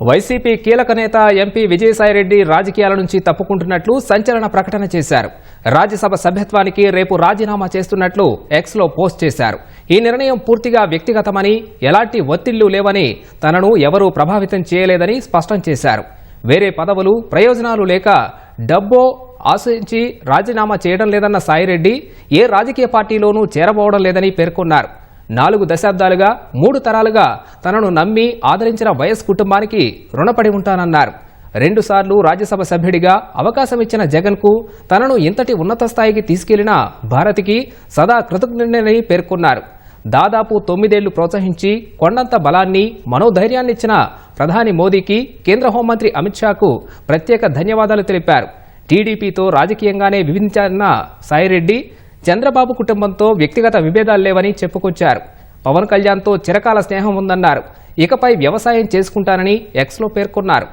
YCP కీలక నేత MP Vijayasai Reddy రాజకీయాల నుంచి తప్పుకుంటున్నట్లు సంచలన ప్రకటన చేశారు. రాజ్యసభ సభ్యత్వానికి రేపు రాజీనామా చేస్తున్నట్లు ఎక్స్లో పోస్ట్ చేశారు. ఈ నిర్ణయం పూర్తిగా వ్యక్తిగతమని ఎలాంటి ఒత్తిళ్ళు లేవని తనను ఎవరూ ప్రభావితం చేయలేదని స్పష్టం చేశారు. వేరే పదవులు ప్రయోజనాలు లేక డబ్బో ఆశించి రాజీనామా చేయడం లేదన్న సాయిరెడ్డి ఏ రాజకీయ పార్టీలోనూ చేరబోవడం లేదని పేర్కొన్నారు. నాలుగు దశాబ్దాలుగా మూడు తరాలుగా తనను నమ్మి ఆదరించిన వైఎస్ కుటుంబానికి రుణపడి ఉంటానన్నారు. రెండుసార్లు రాజ్యసభ సభ్యుడిగా అవకాశం ఇచ్చిన జగన్కు తనను ఇంతటి ఉన్నత స్థాయికి తీసుకెళ్ళిన భారతికి సదా కృతజ్ఞని పేర్కొన్నారు. దాదాపు తొమ్మిదేళ్ళు ప్రోత్సహించి కొండంత బలాన్ని మనోధైర్యాన్నిచ్చిన ప్రధాని మోదీకి కేంద్ర హోంమంత్రి అమిత్ షాకు ప్రత్యేక ధన్యవాదాలు తెలిపారు. టీడీపీతో రాజకీయంగానే విభించారన్న సాయిరెడ్డి చంద్రబాబు కుటుంబంతో వ్యక్తిగత విభేదాలు లేవని చెప్పుకొచ్చారు. పవన్ కళ్యాణ్తో చిరకాల స్నేహం ఉందన్నారు. ఇకపై వ్యవసాయం చేసుకుంటానని ఎక్స్లో పేర్కొన్నారు.